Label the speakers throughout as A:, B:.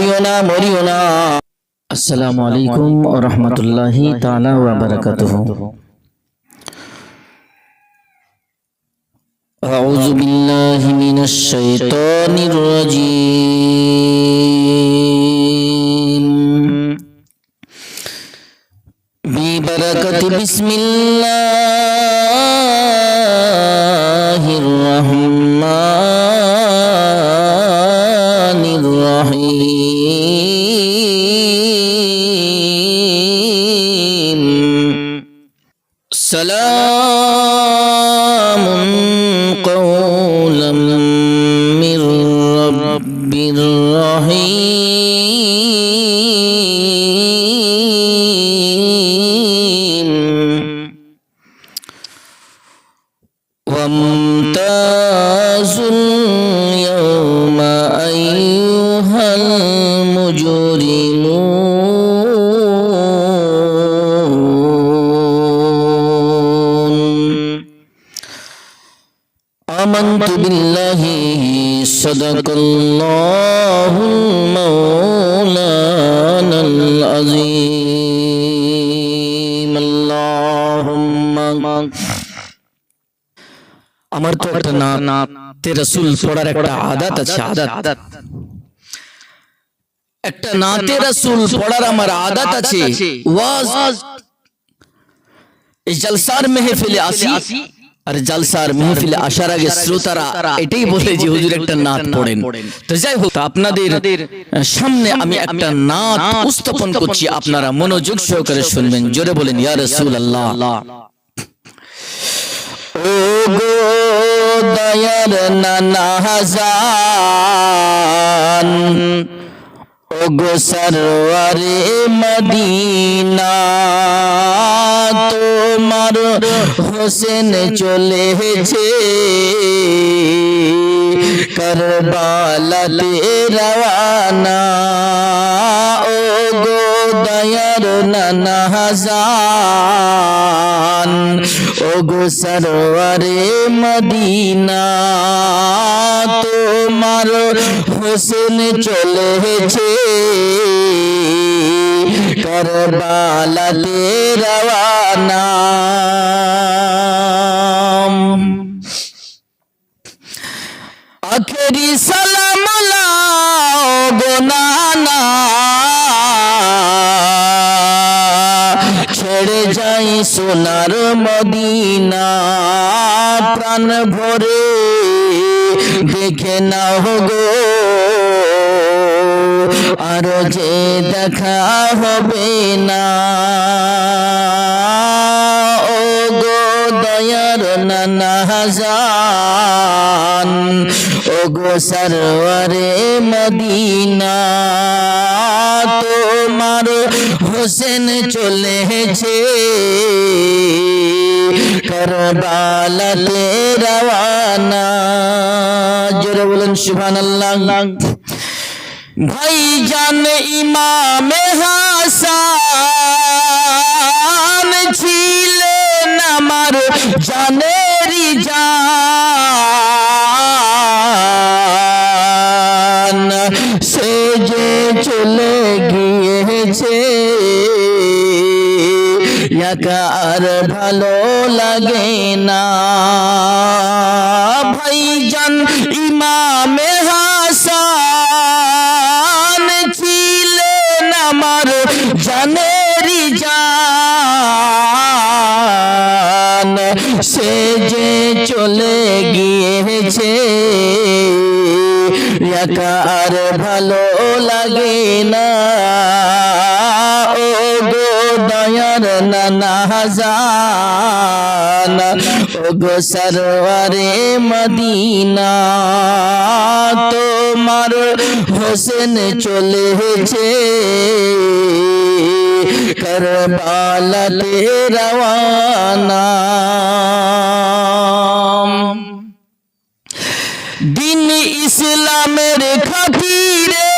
A: না মরিও না আসসালামু আলাইকুম ওয়া রাহমাতুল্লাহি তাআলা ওয়া বারাকাতুহু أعوذ بالله من الشيطان الرجيم ببركة بسم الله Salam. آمنت بالله صدق الله المولانا العظيم اللهم আমার তো একটা না নাতে রসুল পড়ার একটা আদাত আছে আদাত একটা নাতে রসুল পড়ার আমার আদাত আছে ওয়াজ এই জলসার মেহফিলে আসি আর জলসার মেহফিলে আসার আগে শ্রোতারা এটাই বলে যে হুজুর একটা নাত পড়েন। তো যাই হোক আপনাদের সামনে আমি একটা নাত উপস্থাপন করছি। আপনারা মনোযোগ সহকারে শুনবেন। জোরে বলেন ইয়া রাসূলুল্লাহ। ও গো দয়ার নানা হাজান ও গো সরওয়ারে মদিনা তোমার হোসেন চলেছে। করবালাতে রওয়ানা ও গো দয়ার নানা হাজান ও গো সরওয়ারে মদিনা তোমার হোসেন চলেছে। করবালাতে রওয়ানা। আখেরি সালাম লাও গো নানা। যাই সোনার মদিনা, প্রাণ ভরে দেখে নাও গো। আর যে দেখা হবে না, ও গো দয়ার নানা হাজান ও গো সরওয়ারে মদিনা। তোমার হোসেন চলেছে। করবালাতে রওয়ানা। জোরে বলেন, সুবহানাল্লাহ। ভাই জান ইমামে হাসান ছিলেন আমার জানেরি জান। সে যে চলে একা আর ভালো লাগে না। ভাইজান ইমামে হাসান ছিলেন আমার জানেরি জান। সে যে চলে গিয়েছে। একা ভালো লাগে না। দয়ার নানা হাজান ও সরওয়ারে মদিনা তোমার হোসেন চলেছে। করবালাতে রওয়ানা। দিন ইসলামের খাতিরে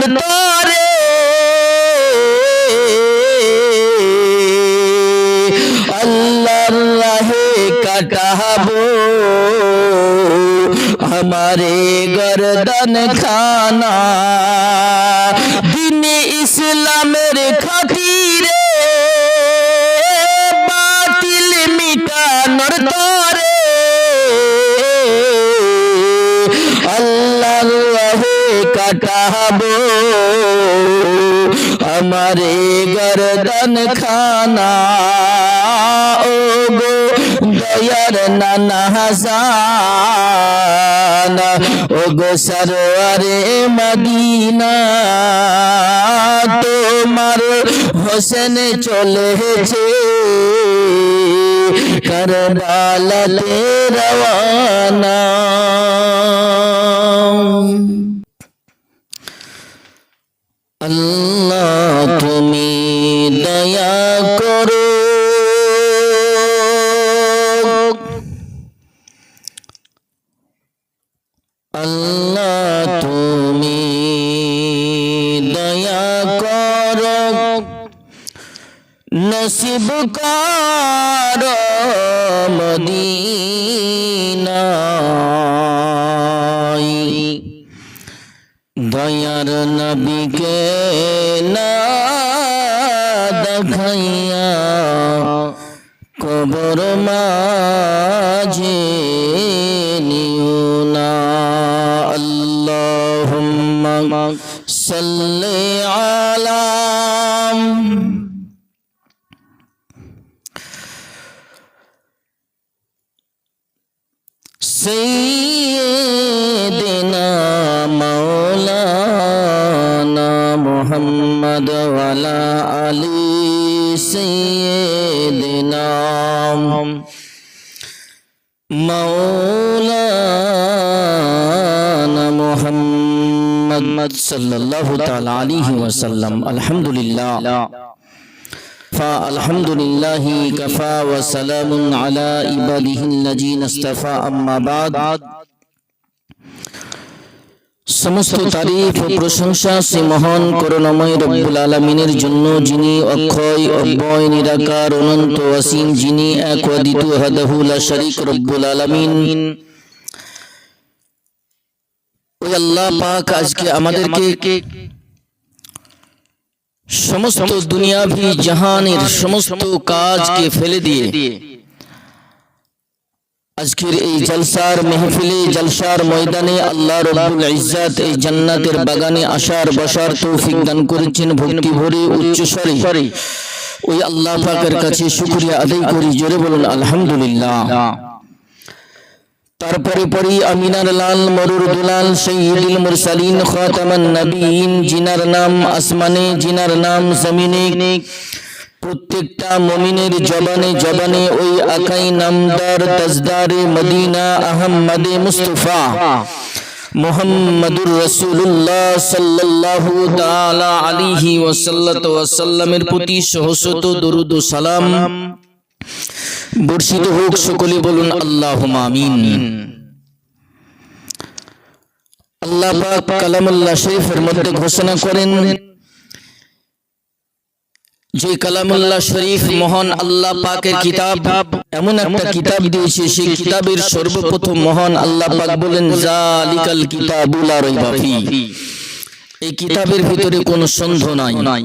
A: মিটানোর তরে আল্লাহর রাহে কাটাবো আমারে গরদন খানা কাটাবো। আমারে গরদন খানা। ও গো, দয়ার নানা ও গো সরওয়ারে মদিনা তোমার হোসেন চলেছে। করবালাতে রওয়ানা। আল্লাহ তুমি দয়া করো। আল্লাহ তুমি দয়া করো। নসিব কর মদিনায় দয়ার নবীকে না দেখাইয়া কবর মাঝে مولانا محمد صلى الله تعالى عليه وسلم. الحمد لله فالحمد لله كفى وسلام على عباده الذين اصطفى أما بعد. সমস্ত তারিফ ও প্রশংসা সে মহান করুণাময় রব্বুল আলমিনের জন্য যিনি অক্ষয় অব্যয় নিরাকার অনন্ত অসীম যিনি এক অদ্বিতীয় হাদাহুল শরিক রব্বুল আলমিন। ওই আল্লাহ পাক আজকে আমাদেরকে সমস্ত দুনিয়াভি জাহানের সমস্ত কাজকে ফেলে দিয়ে আজকের এই জলসার মেহফিলে, জলসার ময়দানে আল্লাহ রব্বুল ইজ্জাত এই জান্নাতের বাগানে আসার, বসার তৌফিক দান করেছেন ভক্তি ভরে উচ্চ স্বরে ওই আল্লাহ পাকের কাছে শুকরিয়া আদায় করি, জোরে বলুন, আলহামদুলিল্লাহ। তারপরে পরি আমিনার লাল মরুর দুলাল সৈয়দুল মুরসালিন, খাতামান নবীন, জিনার নাম আসমানে, জিনার নাম জমিনে। প্রত্যেকটা মমিনের জবানে জবানে ওই আকাই নামদার তাজদারে মদিনা আহম্মদে মুস্তফা মোহাম্মদুর রসুল্লাহ সাল্লাল্লাহু তাআলা আলাইহি ওয়াসাল্লামের প্রতি সহস্রত দরুদ সালাম। বর্ষিত হোক, সকলে বলুন আল্লাহ আমিন। আল্লাহ পাক কালামুল্লাহ শরীফের মধ্যে ঘোষণা করেন যে কালামুল্লাহ শরীফ মহান আল্লাহ পাকের কিতাব এমন একটা কিতাব দিয়েছে সেই কিতাবের সর্বপ্রথম মহান আল্লাহ পাক বলেন জালিকাল কিতাবুল লা রাইবা ফি এই কিতাবের ভিতরে কোনো সন্দেহ নাই।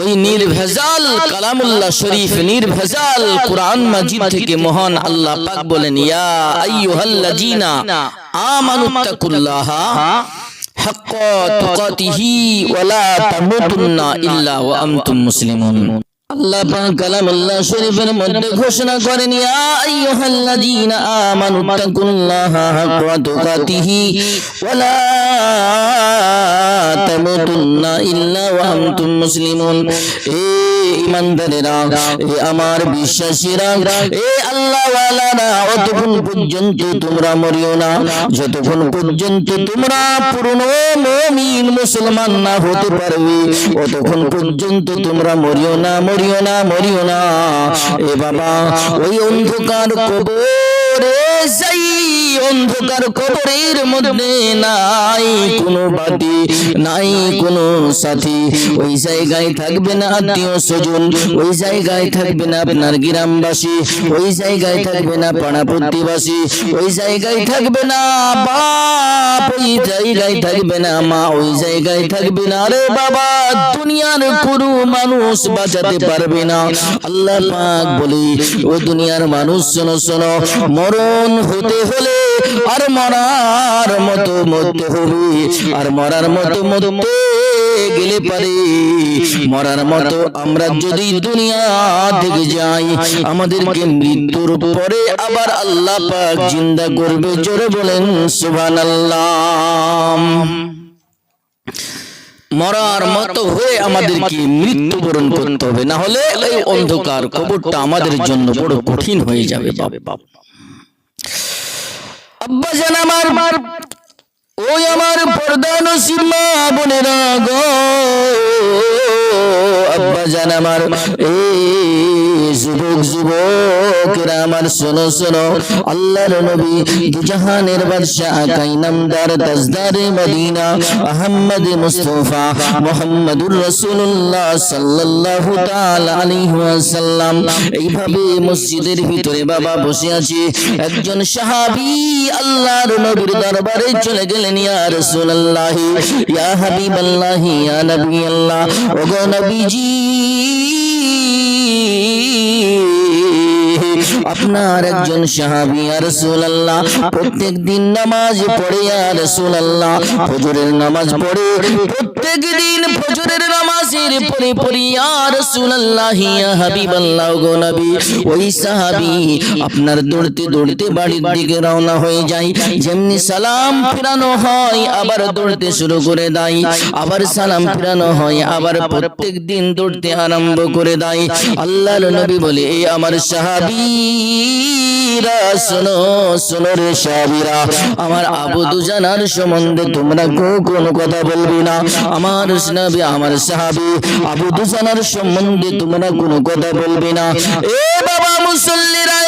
A: ওই নির্ভেজাল কালামুল্লাহ শরীফ নির্ভেজাল কোরআন মাজিদ থেকে মহান আল্লাহ পাক বলেন ইয়া আইয়ুহাল্লাযিনা আমানুত্তাকুল্লাহা। হাক্কা তুকাতিহি ওয়া লা তামুতুন্না ইল্লা ওয়া আনতুম মুসলিমুন এ আমার বিশ্বাসীরা, এ আল্লাহ পর্যন্ত তোমরা মরিও না, যতক্ষণ পর্যন্ত তোমরা পূর্ণ মুমিন মুসলমান না হতে পারবে, অতক্ষণ পর্যন্ত তোমরা মরিও না মরিও না মরিও না। এ বাবা ওই অন্ধকার কবরে যাই, অন্ধকার কবরের মধ্যে নাই কোনো বাতি, নাই কোনো সাথী। ওই জায়গায় থাকবে না আত্মীয় স্বজন, ওই জায়গায় থাকবে না আপনার গ্রামবাসী, ওই জায়গায় থাকবে না পাড়া প্রতিবাসী, ওই জায়গায় থাকবে না বাপ, ওই জায়গায় থাকবে না মা, ওই জায়গায় থাকবে না রে বাবা। দুনিয়ার কোনো মানুষ বাঁচাতে পারবে না। আল্লাহ পাক বলি, ও দুনিয়ার মানুষ শোনো শোনো, মরণ হতে হলে আর মরার মতো মরতে হবে আর মরার মতো মরতে গেলে পারে। মরার মতো আমরা যদি দুনিয়া থেকে যাই, আমাদেরকে মৃত্যুর পরে আবার আল্লাহ পাক জিন্দা করবে, জোরে বলেন সুবহানাল্লাহ। মরার মতো হয়ে আমাদেরকে মৃত্যুবরণ করতে হবে, না হলে অন্ধকার কবরটা আমাদের জন্য বড় কঠিন হয়ে যাবে বাবা আব্বা জান আমার ওই আমার প্রধান নসিব মা বোনেরা গো। আব্বা জান আমার এই যুবক যুবকেরা আমার শোনো শোনো। আল্লাহর নবী দুজাহানের বাদশা আকাই নামদার তাজদারে মদিনা আহমদ মুস্তফা, মুহাম্মদুর রাসূলুল্লাহ সাল্লাল্লাহু তাআলা আলাইহি ওয়াসাল্লাম। এইভাবে মসজিদের ভিতরে বাবা বসে আছে। একজন সাহাবী আল্লাহর নবীর দরবারে চলে গেলেন, ইয়া রাসূলুল্লাহ, ইয়া হাবিবাল্লাহ, ইয়া নবী আল্লাহ। ওগো নবীজি আপনার একজন সাহাবী প্রত্যেক দিন নামাজ পড়ে রাসূলুল্লাহ, ফজরের নামাজ পড়ে প্রত্যেক দিন ফজরের নামাজের পরে হাবিবাল্লাহ ওই সাহাবী আপনার দৌড়তে দৌড়তে বাড়ির দিকে রওনা হয়ে যায়। যেমনি সালাম ফিরানো হয়, আবার দৌড়তে শুরু করে দেয়। আবার সালাম ফিরানো হয়, আবার প্রত্যেক দিন দৌড়তে আরম্ভ করে দেয়। আল্লাহর নবী বলে এই আমার সাহাবীরা শোনো শোনো রে সাবিরা। আমার আবু দুজানার সম্বন্ধে তোমরা কোনো কথা বলবি না। আমার নবী আমার সাহাবি, আবু দুজানার সম্বন্ধে তোমরা কোনো কথা বলবি না। এ বাবা মুসল্লিরা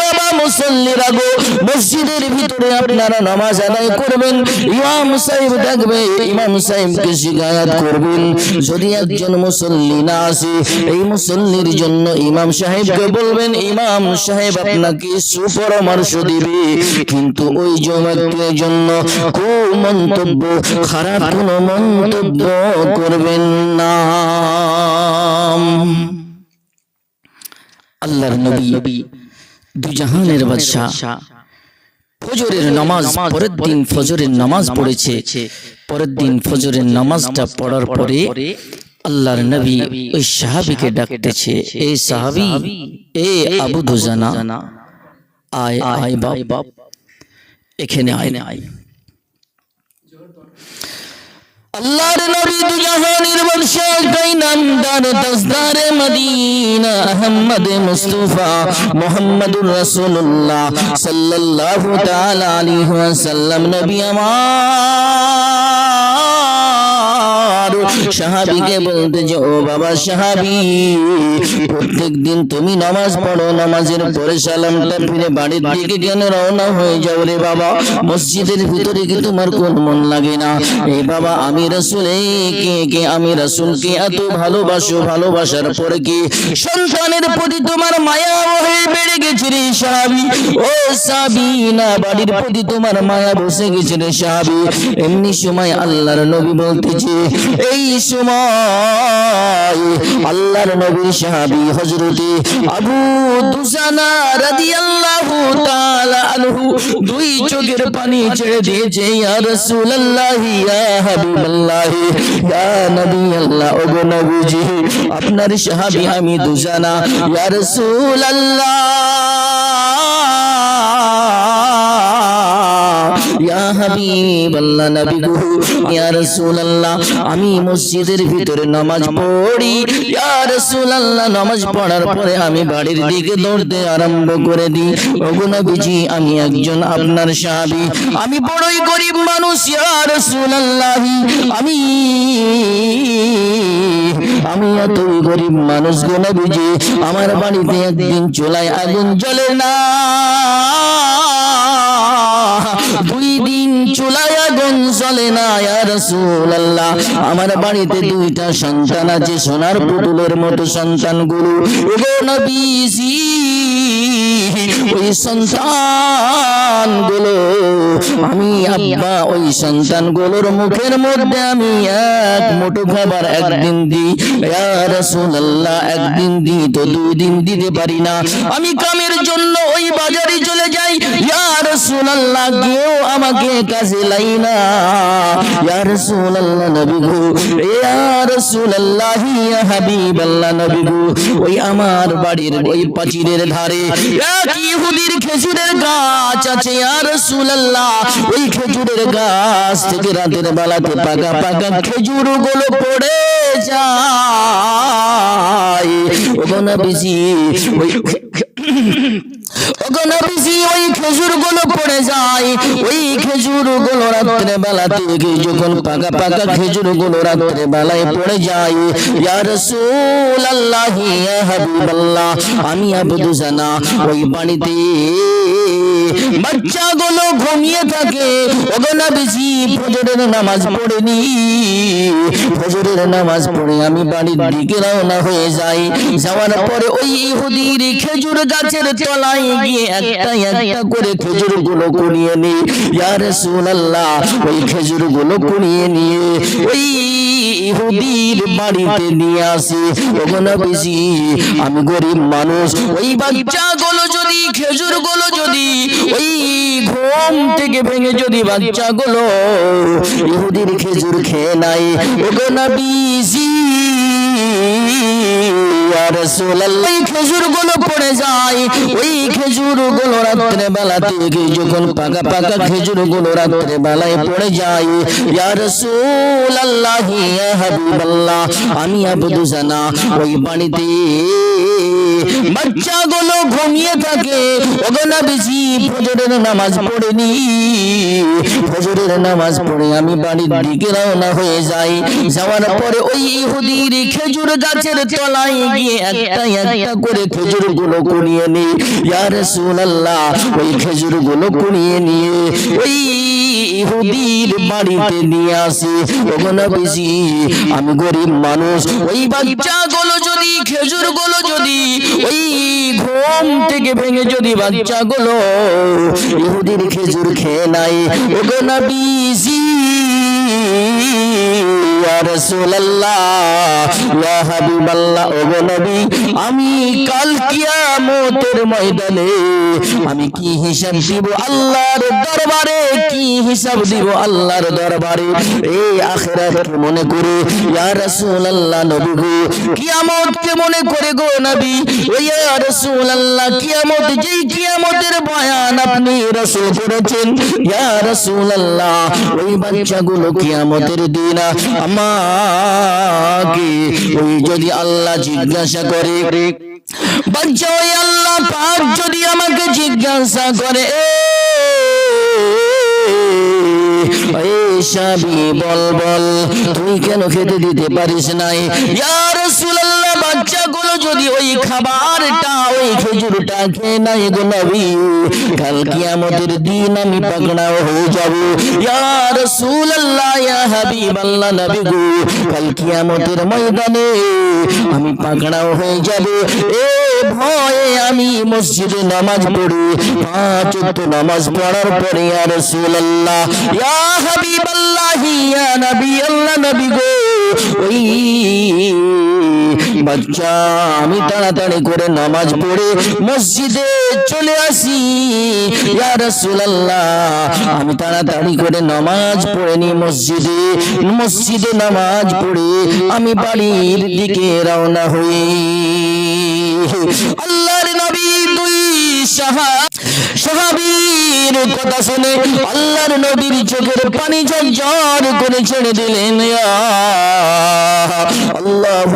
A: বাবা, মুসল্লিরা গো, মসজিদের ভিতরে আপনারা নামাজ আদায় করবেন। ইমাম সাহেব থাকবে ইমাম সাহেবকে করবেন। যদি একজন মুসল্লি না আসে, এই মুসল্লির জন্য ইমাম সাহেবকে বলবেন, ইমাম সাহেব, আপনাকে সুপরামর্শ দিবে। কিন্তু ওই জমাতের জন্য মন্তব্য, খারাপ মন্তব্য করবেন না। আল্লাহর নবী। দুজাহানের বাদশাহ। ফজরের নামাজ পরের দিন ফজরের নামাজ পড়েছে। পরের দিন ফজরের নামাজটা পড়ার পরে আল্লাহর নবী ওই সাহাবীকে ডাকতেছে। এ সাহাবী এ আবু দুজানা আয় আয় বাপ এখানে আয়। না আয়। আল্লাহর নবী দুজাহানের বংশে কই নামদার দসদারে মদিনা আহমদ মুস্তাফা মুহাম্মদুর রাসূলুল্লাহ সাল্লাল্লাহু তাআলা আলাইহি ওয়াসাল্লাম। নবী আমার সাহাবীকে বলতে যে ও বাবা সাহাবী। প্রত্যেক দিন তুমি নামাজ পড়ো নামাজের পরে সালামটা ফিরে বাড়ির দিকে কেন রওনা হয়ে যাও রে বাবা? মসজিদের ভিতরে কি তোমার কোন মন লাগে না? এই বাবা আমি রাসূল কে কে আমি রাসূলকে এত ভালোবাসো ভালোবাসার পরে কি সন্তানের প্রতি তোমার মায়া হয়ে বেড়ে গেছে রে সাহাবী? ও সাহাবী না বাড়ির প্রতি তোমার মায়া বসে গেছে রে সাহাবী। এমনি সময় আল্লাহর নবী বলতেছে এই সময় আল্লাহর নবীর সাহাবী হযরতে আবু দুসানা রাদিয়াল্লাহু তাআলা আনহু দুই চোখের পানি ছেড়ে দিয়েছে, ইয়া রাসূলুল্লাহ, ইয়া হাবিবাল্লাহ, ইয়া নবী আল্লাহ ওগো নবীজি, আপনার সাহাবী আমি দুসানা, ইয়া রাসূলুল্লাহ। ইয়া হাবিবাল্লাহ নবী গো ইয়া রাসূলুল্লাহ, আমি মসজিদের ভিতরে নামাজ পড়ি। ইয়া রাসূলুল্লাহ, নামাজ পড়ার পরে আমি বাড়ির দিকে দৌড়তে আরম্ভ করে দিই। ওগো নবীজি, আমি একজন আপনার সাহাবী। আমি বড়ই গরিব মানুষ, ইয়া রাসূলুল্লাহ, আমি আমি এত গরিব মানুষ গো নবীজি, আমার বাড়িতে একদিন চুলায় আগুন জ্বলে না। দুই দিন চুলায় আগুন জ্বলে না রাসূলুল্লাহ। আমার বাড়িতে দুইটা সন্তান আছে, সোনার পুতুলের মতো সন্তানগুলো। ওগো নবীজি, ওই সন্তানগুলো, আমি আব্বা, ওই সন্তানগুলোর মুখের মধ্যে আমি এক মুঠো খাবার একদিন দিই। ইয়া রাসূলুল্লাহ, একদিন দিই তো দুই দিন দিতে পারি না। আমি কামের জন্য ওই বাজারে চলে আমাকে কাজে না। ইয়া রাসূলুল্লাহ নবী গো ইয়া রাসূলুল্লাহ, ইয়া আমার বাড়ির ওই পাচিরের ধারে এক ইহুদির খেজুরের গাছ আছে। ইয়া রাসূলুল্লাহ, ওই খেজুরের গাছ থেকে রাতের বেলাতে পাকা পাকা খেজুরগুলো পড়ে যায়। ওগো নবীজি, ওই ওই খেজুরগুলো পড়ে যায়। যায়, ইয়া আমি আবদু জানা ওই বাড়িতে বাচ্চাগুলো ঘুমিয়ে থাকে। ওগো নবীজি ফজরের নামাজ পড়েনি। ফজরের নামাজ পড়ে আমি বাড়ির দিকে রওনা হয়ে যাই। যাওয়ার পরে ওই ইহুদির খেজুর গাছের তলায় গিয়ে একটা একটা করে খেজুরগুলো কুড়িয়ে নি। ইয়া রাসূলুল্লাহ ওই খেজুরগুলো কুড়িয়ে নিয়ে ওই ইহুদির বাড়িতে নিয়ে আসি। ওগো নবীজি আমি গরিব মানুষ। ওই বাচ্চাগুলো যদি খেজুরগুলো যদি ওই ঘুম থেকে ভেঙে যদি বাচ্চাগুলো ইহুদির খেজুর খেয়ে নাই ওগো নবীজি ইয়া রাসূলুল্লাহ। ওই খেজুর পড়ে যায়। ওই আমি আবদু জানা। ওই বাড়িতে বাচ্চাগুলো ঘুমিয়ে থাকে। ওগো নবীজি, ফজরের নামাজ পড়েনি। ফজরের নামাজ পড়ে আমি বাড়ির দিকে রওনা হয়ে যাই। যাওয়ার পরে ওই ইহুদির খেজুর গাছের তলায় গিয়ে একটা একটা করে খেজুরগুলো কুড়িয়ে নি ইয়া রাসূলুল্লাহ ওই খেজুরগুলো কুড়িয়ে নিয়ে ওই ইহুদির বাড়িতে নিয়ে আসি। ওগো নবীজি আমি গরিব মানুষ ওই বাচ্চাগুলো যদি খেজুরগুলো যদি ওই ঘুম থেকে ভেঙে যদি বাচ্চাগুলো ইহুদির খেজুর খেয়ে নাই ওগো নবীজি আমি কাল কিয়ামতের ময়দানে আমি কি হিসাব দিব আল্লাহর দরবারে? কি হিসাব দিব আল্লাহর দরবারে? এই মনে করে? ইয়া রাসূলুল্লাহ নবী গো, কিয়ামত কে মনে করে গো নবী? ইয়া রাসূলুল্লাহ, কিয়ামত যেই কিয়ামতের বয়ান আপনি রাসূল করেছেন, ইয়া রাসূলুল্লাহ, ওই বাচ্চাগুলো কিয়ামতের দিন আমাকে। ওই যদি আল্লাহ জিজ্ঞাসা করে বাচ্চা ওই আল্লাহ পাক যদি আমাকে জিজ্ঞাসা করে এ সাবি বল বল। তুই কেন খেতে দিতে পারিস নাই? ইয়া রাসূলুল্লাহ, বাচ্চাগুলো যদি ওই খাবারটা, ওই খেজুরটা খেয়ে নাই গো নবী, কাল কিয়ামতের দিন আমি পাকড়াও হয়ে যাব। ইয়া রাসূলুল্লাহ, ইয়া নবী গো, কাল কিয়ামতের ময়দানে আমি পাকড়াও হয়ে যাব। এ ভয়ে আমি মসজিদে নামাজ পড়ি। পাঁচ ওয়াক্ত নামাজ পড়ার পরে ইয়া রাসূলুল্লাহ, ইয়া হাবিবাল্লাহ, ইয়া নবী আল্লাহ নবী গো। ওই বাচ্চা, আমি তাড়াতাড়ি করে নামাজ পড়ে মসজিদে চলে আসি। ইয়া রাসূলুল্লাহ, আমি তাড়াতাড়ি করে নামাজ পড়ে নি মসজিদে। মসজিদে নামাজ পড়ে আমি বাড়ির দিকে রওনা হই। আল্লাহর নবী দুই সাহা সাহাবীর কথা শুনে আল্লাহর নবীর চোখের পানি ঝরঝর করে ছেড়ে দিলেন। আল্লাহু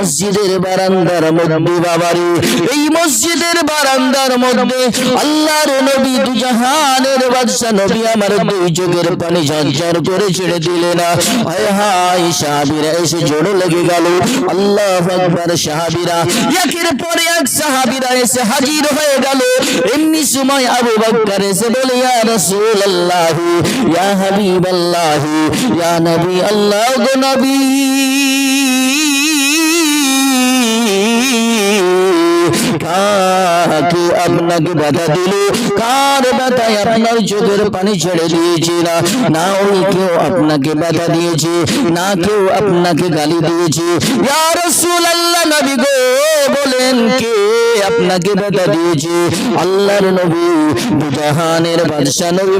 A: মসজিদের বারান্দার মধ্যে বাবারে, এই মসজিদের বারান্দার মধ্যে আল্লাহর নবী দু জাহানের বাদশা নবী আমার দুই চোখের পানি ঝরঝর করে ছেড়ে দিলেন হায় হায়, সাহাবীরা এসে জোড়ো লেগে গেল। আল্লাহ আকবার, সাহাবীরা। একের পরে এক সাহাবীরা এসে হাজির হয়ে গেল। এমনি সময় আবু বকর এসে বলে, ইয়া রাসূলুল্লাহ, ইয়া হাবিবাল্লাহ, ইয়া নবী, আল্লাহ গো নবী। কাকে আপনাকে ব্যথা দিল। কার ব্যথায় আপনার চোখের পানি ছেড়ে দিয়েছে না? ওই কেউ আপনাকে ব্যথা দিয়েছে, না কেউ আপনাকে গালি দিয়েছে।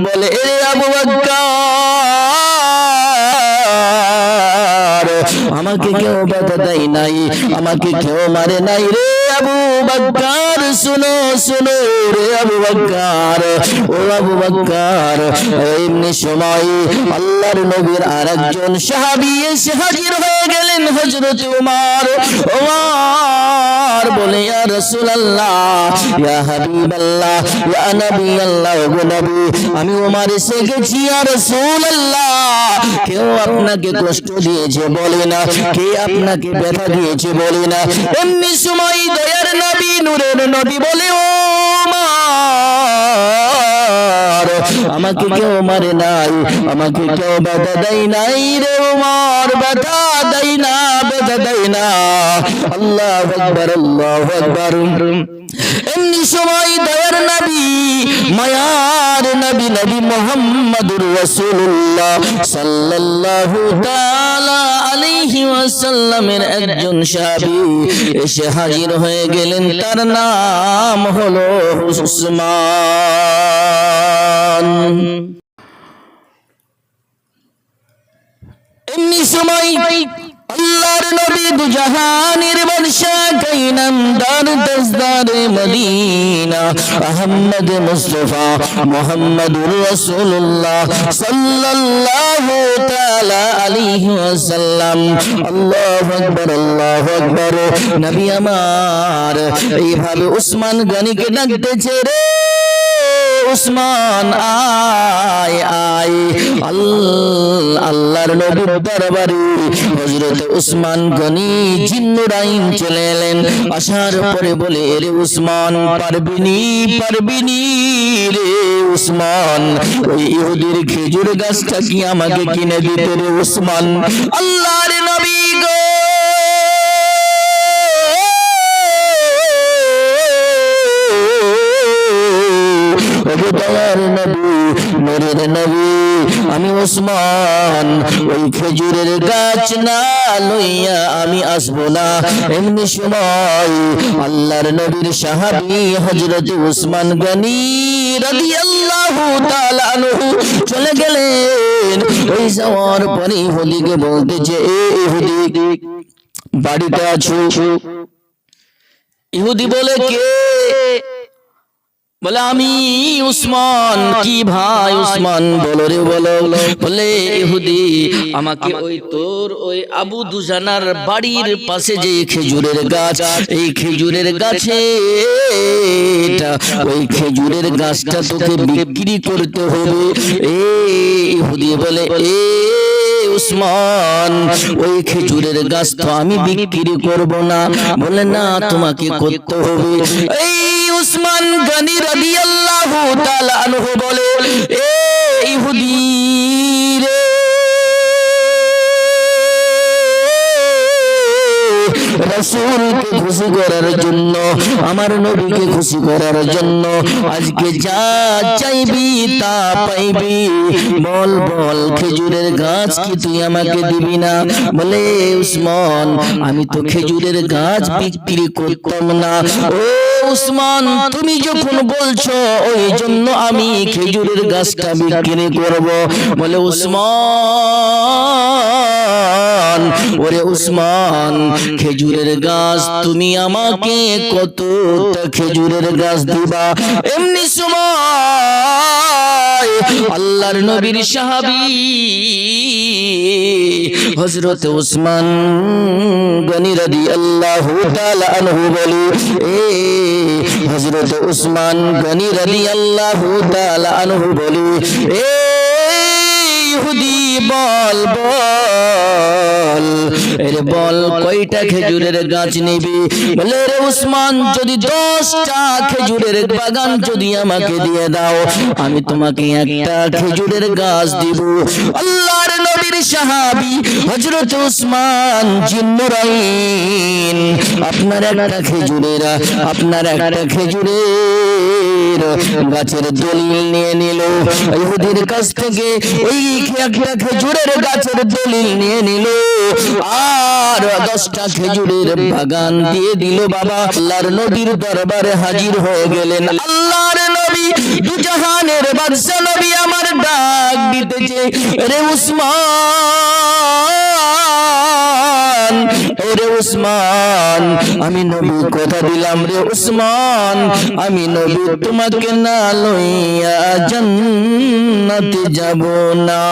A: বলে আবু আমাকে কেউ ব্যথা দেয় নাই, আমাকে কেউ মারে নাই রে আবু বকর শুনো শুনো রে আবু বকর ও আবু বকর এমনি সময় আল্লাহর নবীর আরেকজন সাহাবী এসে হাজির হয়ে গেলেন হযরত উমর। উমর বলে ইয়া রাসূলুল্লাহ ইয়া হাবিবাল্লাহ ইয়া নবী আল্লাহ গো নবী আমি ওমর এসে গেছি ইয়া রাসূলুল্লাহ। কেউ আপনাকে কষ্ট দিয়েছে বলে না কে আপনাকে ব্যথা দিয়েছে বলে না। এমনি সময় দয়ার নবী নূরের নবী বলে ও উমর, আমাকে কেউ মারে নাই আমাকে কেউ বাধা দেয় নাই রে উমার ব্যথা দেয় না ব্যথা দেয় না। আল্লাহ আকবার। আল্লাহ আকবার। এমনি সময় দয়ার নবী, মায়ার নবী নবী মোহাম্মদুর রাসূলুল্লাহ সাল্লাল্লাহু তাআলা আলাইহি ওয়াসাল্লামের একজন সাহাবী এসে হাজির হয়ে গেলেন। তার নাম হলো উসমান। এমনি সময় আল্লাহর নবী দু জাহানের বাদশা কাইনাম দার দসদার মদিনা। আহমদ মুস্তাফা মুহাম্মদুর রাসূলুল্লাহ সাল্লাল্লাহু তাআলা আলাইহি ওয়াসাল্লাম। আল্লাহু আকবার আল্লাহু আকবার। নবী আমার, এইভাবে উসমান গনিকে ডাকতেছে রে। উসমান, আয় আয়। আল- আল্লাহর নবীর দরবারে হযরত উসমান গনি জিন্নুরাইন চলে এলেন। আসার পরে বলে রে উসমান পারবিনি পারবিনি রে উসমান? ওই ইহুদির খেজুর গাছটা কি আমাকে কিনে দিতে রে উসমান? আল্লাহর নবী গো দয়ার নবী, নূরের নবী, আমি ওসমান, ওই খেজুরের গাছ না লইয়া আমি আসব না। এমনি সময় আল্লাহর নবীর সাহাবী হযরত উসমান গনি চলে গেলেন। ওই যাওয়ার পরে ইহুদিকে বলতেছে, এ ইহুদি, বাড়িতে আছো? ইহুদি বলে, কে? বলে আমি উসমান কি ভাই উসমান? বলো রে বলো। বলে ইহুদি আমাকে ওই তোর ওই আবু দুজানার বাড়ির পাশে যে খেজুরের গাছ এই খেজুরের গাছে ওই খেজুরের গাছটা তোকে বিক্রি করতে হবে। এ ইহুদি বলে এ উসমান ওই খেজুরের গাছ তো আমি বিক্রি করব না। বলে, না, তোমাকে করতে হবে। এই উসমান গনি রাদিয়াল্লাহু তাআলা আনহু বলে, এ ইহুদি রে রসুলকে খুশি করার জন্য, আমার নবীকে খুশি করার জন্য, আজকে যা চাইবি তা পাইবি। বল বল, খেজুরের গাছ কি তুই আমাকে দিবি না? বলে, উসমান, আমি তো খেজুরের গাছ বিক্রি করতাম না। ও উসমান, তুমি যখন বলছো, ওই জন্য আমি খেজুরের গাছটা বিক্রি করব। বলে, উসমান ওরে উসমান, খেজুরের গাছ তুমি আমাকে কতটা খেজুরের গাছ দিবা? এমনি সময় আল্লাহর নবীর সাহাবী হযরত উসমান গনি রাদিয়াল্লাহু তাআলা আনহু বলে, এ হযরত উসমান গনি রাদিয়াল্লাহু তাআলা আনহু বলে, এ বল বল। এরে বল কয়টা খেজুরের গাছ নিবি? বলে, রে উসমান, যদি দশটা খেজুরের বাগান যদি আমাকে দিয়ে দাও, আমি তোমাকে একটা খেজুরের গাছ দিব। আল্লাহর নবীর সাহাবী হযরত উসমান জিন্নুরাইন, আপনার একটা খেজুরের, আপনার একটা খেজুরের গাছের দলিল নিয়ে নিল। ইহুদির কাছ থেকে ওই একটা খেজুরের গাছের দলিল নিয়ে নিল। আর দশটা খেজুরের বাগান দিয়ে দিল বাবা। আল্লাহর নবীর দরবারে হাজির হয়ে গেলেন। আল্লাহর নবী দুজাহানের বাদশা নবী আমার ডাক দিতেছে রে উসমান। ওরে উসমান, আমি নবী কথা দিলাম রে উসমান। আমি নবী, তোমাকে না লইয়া জান্নাতে যাব না।